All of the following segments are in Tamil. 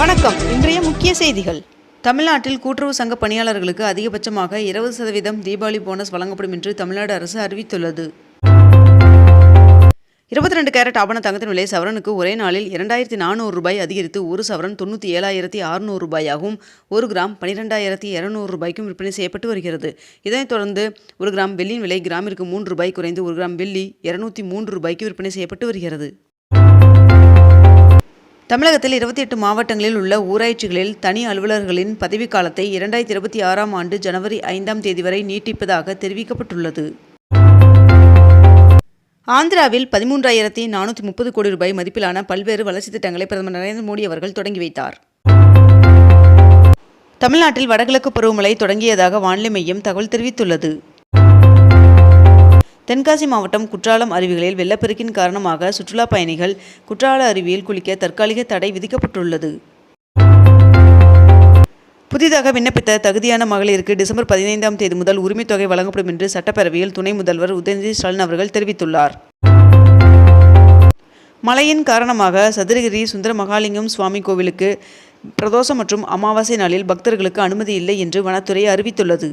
வணக்கம். இன்றைய முக்கிய செய்திகள். தமிழ்நாட்டில் கூட்டுறவு சங்க பணியாளர்களுக்கு அதிகபட்சமாக இருபது சதவீதம் தீபாவளி போனஸ் வழங்கப்படும் என்று தமிழ்நாடு அரசு அறிவித்துள்ளது. இருபத்தி ரெண்டு கேரட் ஆபண தங்கத்தின் விலை சவரனுக்கு ஒரே நாளில் இரண்டாயிரத்தி நானூறு ரூபாய் அதிகரித்து ஒரு சவரன் தொண்ணூற்றி ஏழாயிரத்தி அறுநூறு ரூபாயாகவும் ஒரு கிராம் பன்னிரெண்டாயிரத்தி இரநூறு ரூபாய்க்கும் விற்பனை செய்யப்பட்டு வருகிறது. இதனைத் தொடர்ந்து ஒரு கிராம் வெள்ளியின் விலை கிராமிற்கு மூன்று ரூபாய் குறைந்து ஒரு கிராம் வெள்ளி இருநூற்றி மூன்று ரூபாய்க்கு விற்பனை செய்யப்பட்டு வருகிறது. தமிழகத்தில் இருபத்தி எட்டு மாவட்டங்களில் உள்ள ஊராட்சிகளில் தனி அலுவலர்களின் பதவிக்காலத்தை இரண்டாயிரத்தி இருபத்தி ஆறாம் ஆண்டு ஜனவரி ஐந்தாம் தேதி வரை நீட்டிப்பதாக தெரிவிக்கப்பட்டுள்ளது. ஆந்திராவில் பதிமூன்றாயிரத்தி நானூற்றி முப்பது கோடி ரூபாய் மதிப்பிலான பல்வேறு வளர்ச்சித் திட்டங்களை பிரதமர் நரேந்திர மோடி அவர்கள் தொடங்கி வைத்தார். தமிழ்நாட்டில் வடகிழக்கு பருவமழை தொடங்கியதாக வானிலை மையம் தகவல் தெரிவித்துள்ளது. தென்காசி மாவட்டம் குற்றாலம் அருவிகளில் வெள்ளப்பெருக்கின் காரணமாக சுற்றுலா பயணிகள் குற்றால அருவியில் குளிக்க தற்காலிக தடை விதிக்கப்பட்டுள்ளது. புதிதாக விண்ணப்பித்த தகுதியான மகளிருக்கு டிசம்பர் பதினைந்தாம் தேதி முதல் உரிமைத்தொகை வழங்கப்படும் என்று சட்டப்பேரவையில் துணை முதல்வர் உதயநிதி ஸ்டாலின் அவர்கள் தெரிவித்துள்ளார். மழையின் காரணமாக சதுரகிரி சுந்தர மகாலிங்கம் சுவாமி கோவிலுக்கு பிரதோஷம் மற்றும் அமாவாசை நாளில் பக்தர்களுக்கு அனுமதி இல்லை என்று வனத்துறை அறிவித்துள்ளது.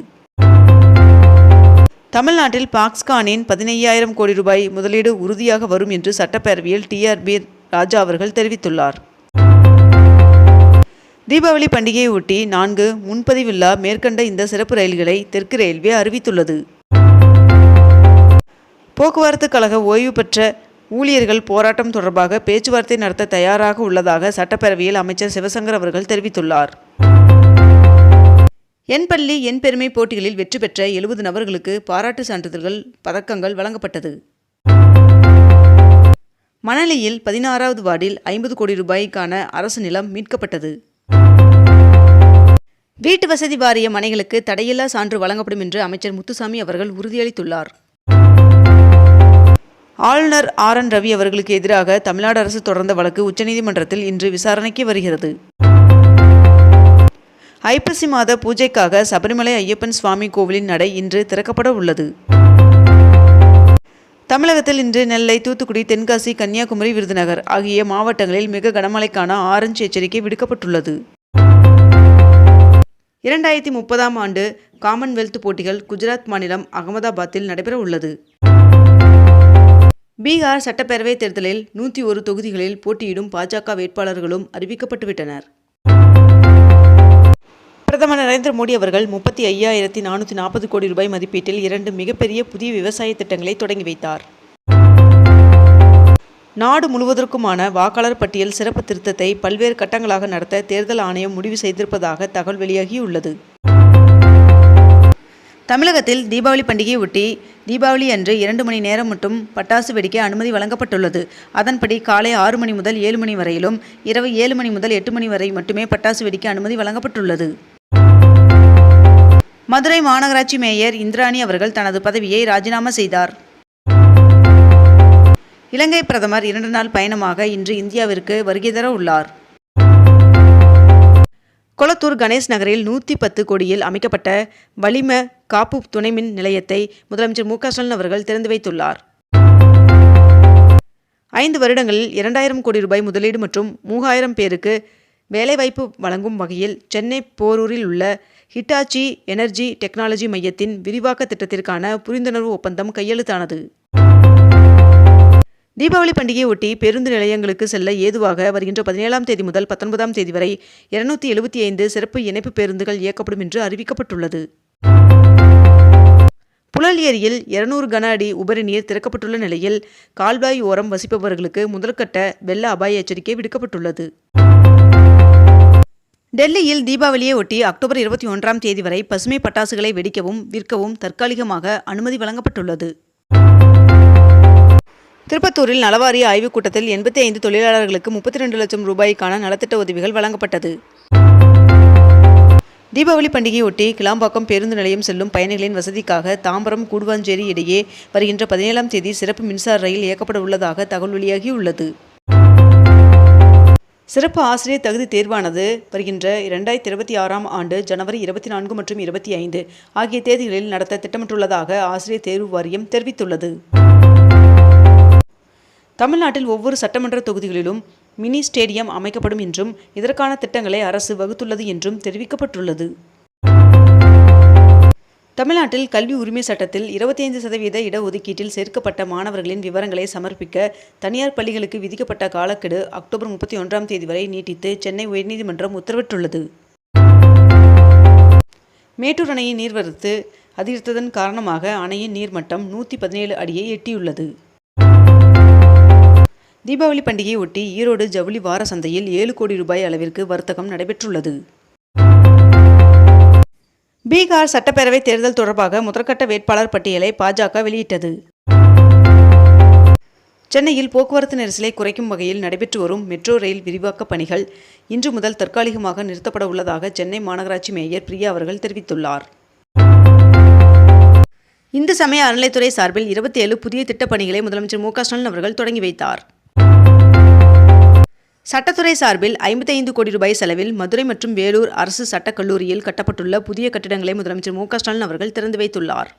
தமிழ்நாட்டில் பாக்ஸ்கானின் பதினையாயிரம் கோடி ரூபாய் முதலீடு உறுதியாக வரும் என்று சட்டப்பேரவையில் டிஆர்பி ராஜா அவர்கள் தெரிவித்துள்ளார். தீபாவளி பண்டிகையை ஒட்டி நான்கு முன்பதிவில்லா மேற்கண்ட இந்த சிறப்பு ரயில்களை தெற்கு ரயில்வே அறிவித்துள்ளது. போக்குவரத்து கழக ஓய்வு பெற்ற ஊழியர்கள் போராட்டம் தொடர்பாக பேச்சுவார்த்தை நடத்த தயாராக உள்ளதாக சட்டப்பேரவையில் அமைச்சர் சிவசங்கர் அவர்கள் தெரிவித்துள்ளார். என் பள்ளி என் பெருமை போட்டிகளில் வெற்றி பெற்ற எழுபது நபர்களுக்கு பாராட்டு சான்றிதழ்கள் பதக்கங்கள் வழங்கப்பட்டது. மணலியில் பதினாறாவது வார்டில் ஐம்பது கோடி ரூபாய்க்கான அரசு நிலம் மீட்கப்பட்டது. வீட்டு வசதி வாரிய மனைகளுக்கு தடையில்லா சான்று வழங்கப்படும் என்று அமைச்சர் முத்துசாமி அவர்கள் உறுதியளித்துள்ளார். ஆளுநர் ஆர் என் ரவி அவர்களுக்கு எதிராக தமிழ்நாடு அரசு தொடர்ந்த வழக்கு உச்சநீதிமன்றத்தில் இன்று விசாரணைக்கு வருகிறது. ஐப்பசி மாத பூஜைக்காக சபரிமலை ஐயப்பன் சுவாமி கோவிலின் நடை இன்று திறக்கப்பட உள்ளது. தமிழகத்தில் இன்று நெல்லை தூத்துக்குடி தென்காசி கன்னியாகுமரி விருதுநகர் ஆகிய மாவட்டங்களில் மிக கனமழைக்கான ஆரஞ்சு எச்சரிக்கை விடுக்கப்பட்டுள்ளது. இரண்டாயிரத்தி முப்பதாம் ஆண்டு காமன்வெல்த் போட்டிகள் குஜராத் மாநிலம் அகமதாபாத்தில் நடைபெற உள்ளது. பீகார் சட்டப்பேரவைத் தேர்தலில் நூற்றி ஒரு தொகுதிகளில் போட்டியிடும் பாஜக வேட்பாளர்களும் அறிவிக்கப்பட்டுவிட்டனர். பிரதமர் நரேந்திர மோடி அவர்கள் முப்பத்தி ஐயாயிரத்தி நானூற்றி நாற்பது கோடி ரூபாய் மதிப்பீட்டில் இரண்டு மிகப்பெரிய புதிய விவசாய திட்டங்களை தொடங்கி வைத்தார். நாடு முழுவதற்குமான வாக்காளர் பட்டியல் சிறப்பு திருத்தத்தை பல்வேறு கட்டங்களாக நடத்த தேர்தல் ஆணையம் முடிவு செய்திருப்பதாக தகவல் வெளியாகியுள்ளது. தமிழகத்தில் தீபாவளி பண்டிகையை ஒட்டி தீபாவளி அன்று இரண்டு மணி நேரம் மட்டும் பட்டாசு வெடிக்க அனுமதி வழங்கப்பட்டுள்ளது. அதன்படி காலை ஆறு மணி முதல் ஏழு மணி வரையிலும் இரவு ஏழு மணி முதல் எட்டு மணி வரை மட்டுமே பட்டாசு வெடிக்க அனுமதி வழங்கப்பட்டுள்ளது. மதுரை மாநகராட்சி மேயர் இந்திராணி அவர்கள் தனது பதவியை ராஜினாமா செய்தார். இலங்கை பிரதமர் இரண்டு நாள் பயணமாக இன்று இந்தியாவிற்கு வருகை தர உள்ளார். கொளத்தூர் கணேஷ் நகரில் நூற்றி பத்து கோடியில் அமைக்கப்பட்ட வளிம காப்பு துணைமின் நிலையத்தை முதலமைச்சர் மு க ஸ்டாலின் அவர்கள் திறந்து வைத்துள்ளார். ஐந்து வருடங்களில் இரண்டாயிரம் கோடி ரூபாய் முதலீடு மற்றும் மூவாயிரம் பேருக்கு வேலைவாய்ப்பு வழங்கும் வகையில் சென்னை போரூரில் உள்ள ஹிட்டாச்சி எனர்ஜி டெக்னாலஜி மையத்தின் விரிவாக்க திட்டத்திற்கான புரிந்துணர்வு ஒப்பந்தம் கையெழுத்தானது. தீபாவளி பண்டிகையை ஒட்டி பேருந்து நிலையங்களுக்கு செல்ல ஏதுவாக வருகின்ற பதினேழாம் தேதி முதல் பத்தொன்பதாம் தேதி வரை இருநூத்தி எழுபத்தி ஐந்து சிறப்பு இணைப்பு பேருந்துகள் இயக்கப்படும் என்று அறிவிக்கப்பட்டுள்ளது. புழல் ஏரியில் இருநூறு கன அடி உபரி நீர் திறக்கப்பட்டுள்ள நிலையில் கால்வாய் ஓரம் வசிப்பவர்களுக்கு முதல்கட்ட வெள்ள அபாய எச்சரிக்கை விடுக்கப்பட்டுள்ளது. டெல்லியில் தீபாவளியை ஒட்டி அக்டோபர் இருபத்தி ஒன்றாம் தேதி வரை பசுமை பட்டாசுகளை வெடிக்கவும் விற்கவும் தற்காலிகமாக அனுமதி வழங்கப்பட்டுள்ளது. திருப்பத்தூரில் நலவாரிய ஆய்வுக் கூட்டத்தில் எண்பத்தி ஐந்து தொழிலாளர்களுக்கு முப்பத்தி ரெண்டு லட்சம் ரூபாய்க்கான நலத்திட்ட உதவிகள் வழங்கப்பட்டது. தீபாவளி பண்டிகையொட்டி கிளாம்பாக்கம் பேருந்து நிலையம் செல்லும் பயணிகளின் வசதிக்காக தாம்பரம் கூடுவாஞ்சேரி இடையே வருகின்ற பதினேழாம் தேதி சிறப்பு மின்சார ரயில் இயக்கப்பட உள்ளதாக தகவல் வெளியாகியுள்ளது. சிறப்பு ஆசிரியர் தகுதி தேர்வானது வருகின்ற இரண்டாயிரத்தி இருபத்தி ஆறாம் ஆண்டு ஜனவரி இருபத்தி நான்கு மற்றும் இருபத்தி ஐந்து ஆகிய தேதிகளில் நடத்த திட்டமிட்டுள்ளதாக ஆசிரியர் தேர்வு வாரியம் தெரிவித்துள்ளது. தமிழ்நாட்டில் ஒவ்வொரு சட்டமன்ற தொகுதிகளிலும் மினி ஸ்டேடியம் அமைக்கப்படும் என்றும் இதற்கான திட்டங்களை அரசு வகுத்துள்ளது என்றும் தெரிவிக்கப்பட்டுள்ளது. தமிழ்நாட்டில் கல்வி உரிமை சட்டத்தில் இருபத்தைந்து சதவீத இடஒதுக்கீட்டில் சேர்க்கப்பட்ட மாணவர்களின் விவரங்களை சமர்ப்பிக்க தனியார் பள்ளிகளுக்கு விதிக்கப்பட்ட காலக்கெடு அக்டோபர் முப்பத்தி ஒன்றாம் தேதி வரை நீட்டித்து சென்னை உயர்நீதிமன்றம் உத்தரவிட்டுள்ளது. மேட்டூர் அணையின் நீர்வரத்து அதிகரித்ததன் காரணமாக அணையின் நீர்மட்டம் நூற்றி பதினேழு அடியை எட்டியுள்ளது. தீபாவளி பண்டிகையை ஒட்டி ஈரோடு ஜவுளி வார சந்தையில் ஏழு கோடி ரூபாய் அளவிற்கு வர்த்தகம் நடைபெற்றுள்ளது. பீகார் சட்டப்பேரவை தேர்தல் தொடர்பாக முதற்கட்ட வேட்பாளர் பட்டியலை பாஜக வெளியிட்டது. சென்னையில் போக்குவரத்து நெரிசலை குறைக்கும் வகையில் நடைபெற்று வரும் மெட்ரோ ரயில் விரிவாக்க பணிகள் இன்று முதல் தற்காலிகமாக நிறுத்தப்பட உள்ளதாக சென்னை மாநகராட்சி மேயர் பிரியா அவர்கள் தெரிவித்துள்ளார். இந்து சமய அறநிலைத்துறை சார்பில் இருபத்தி ஏழு புதிய திட்டப்பணிகளை முதலமைச்சர் மு க ஸ்டாலின் அவர்கள் தொடங்கி வைத்தார். சட்டத்துறை சார்பில் ஐம்பத்தைந்து கோடி ரூபாய் செலவில் மதுரை மற்றும் வேலூர் அரசு சட்டக் கல்லூரியில் கட்டப்பட்டுள்ள புதிய கட்டிடங்களை முதலமைச்சர் மு ஸ்டாலின் அவர்கள் திறந்து வைத்துள்ளார்.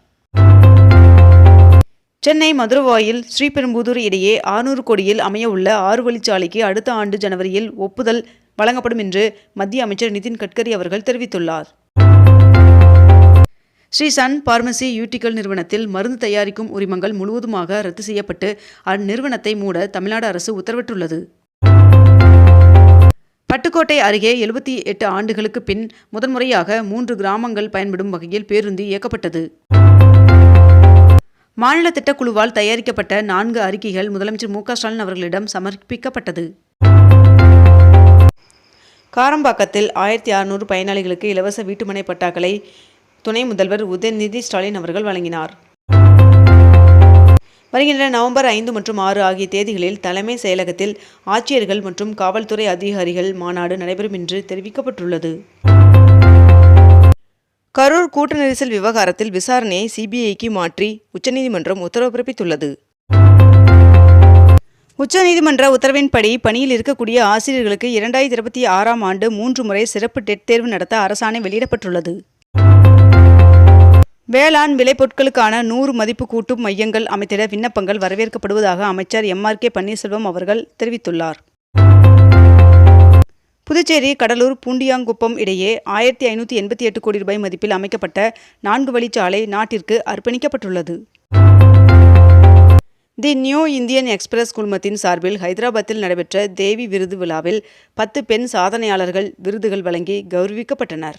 சென்னை மதுரவாயில் ஸ்ரீபெரும்புதூர் இடையே ஆறுநூறு கோடியில் அமையவுள்ள ஆறு வழிச்சாலைக்கு அடுத்த ஆண்டு ஜனவரியில் ஒப்புதல் வழங்கப்படும் என்று மத்திய அமைச்சர் நிதின் கட்கரி அவர்கள் தெரிவித்துள்ளார். ஸ்ரீ சன் பார்மசி யூட்டிக்கல் நிறுவனத்தில் மருந்து தயாரிக்கும் உரிமங்கள் முழுவதுமாக ரத்து செய்யப்பட்டு அந்நிறுவனத்தை மூட தமிழ்நாடு அரசு உத்தரவிட்டுள்ளது. பட்டுக்கோட்டை அருகே எழுபத்தி எட்டு ஆண்டுகளுக்கு பின் முதன்முறையாக மூன்று கிராமங்கள் பயன்படும் வகையில் பேருந்து இயக்கப்பட்டது. மாநில திட்டக்குழுவால் தயாரிக்கப்பட்ட நான்கு அறிக்கைகள் முதலமைச்சர் மு ஸ்டாலின் அவர்களிடம் சமர்ப்பிக்கப்பட்டது. காரம்பாக்கத்தில் ஆயிரத்தி அறுநூறு பயனாளிகளுக்கு இலவச வீட்டுமனை பட்டாக்களை துணை முதல்வர் உதயநிதி ஸ்டாலின் அவர்கள் வழங்கினார். வருகின்ற நவம்பர் ஐந்து மற்றும் ஆறு ஆகிய தேதிகளில் தலைமை செயலகத்தில் ஆட்சியர்கள் மற்றும் காவல்துறை அதிகாரிகள் மாநாடு நடைபெறும் என்று தெரிவிக்கப்பட்டுள்ளது. கரூர் கூட்ட நெரிசல் விவகாரத்தில் விசாரணையை சிபிஐக்கு மாற்றி உச்சநீதிமன்றம் உத்தரவு பிறப்பித்துள்ளது. உச்சநீதிமன்ற உத்தரவின்படி பணியில் இருக்கக்கூடிய ஆசிரியர்களுக்கு இரண்டாயிரத்தி இருபத்தி ஆறாம் ஆண்டு மூன்று முறை சிறப்பு டெட் தேர்வு நடத்த அரசாணை வெளியிடப்பட்டுள்ளது. வேளாண் விளைபொருட்களுக்கான நூறு மதிப்பு கூட்டும் மையங்கள் அமைத்திட விண்ணப்பங்கள் வரவேற்கப்படுவதாக அமைச்சர் எம். ஆர். கே. பன்னீர்செல்வம் அவர்கள் தெரிவித்துள்ளார். புதுச்சேரி கடலூர் பூண்டியாங்குப்பம் இடையே ஆயிரத்தி ஐநூற்றி எண்பத்தி எட்டு கோடி ரூபாய் மதிப்பில் அமைக்கப்பட்ட நான்கு வழிச்சாலை நாட்டிற்கு அர்ப்பணிக்கப்பட்டுள்ளது. தி நியூ இந்தியன் எக்ஸ்பிரஸ் குழுமத்தின் சார்பில் ஹைதராபாத்தில் நடைபெற்ற தேவி விருது விழாவில் பத்து பெண் சாதனையாளர்கள் விருதுகள் வழங்கி கௌரவிக்கப்பட்டனர்.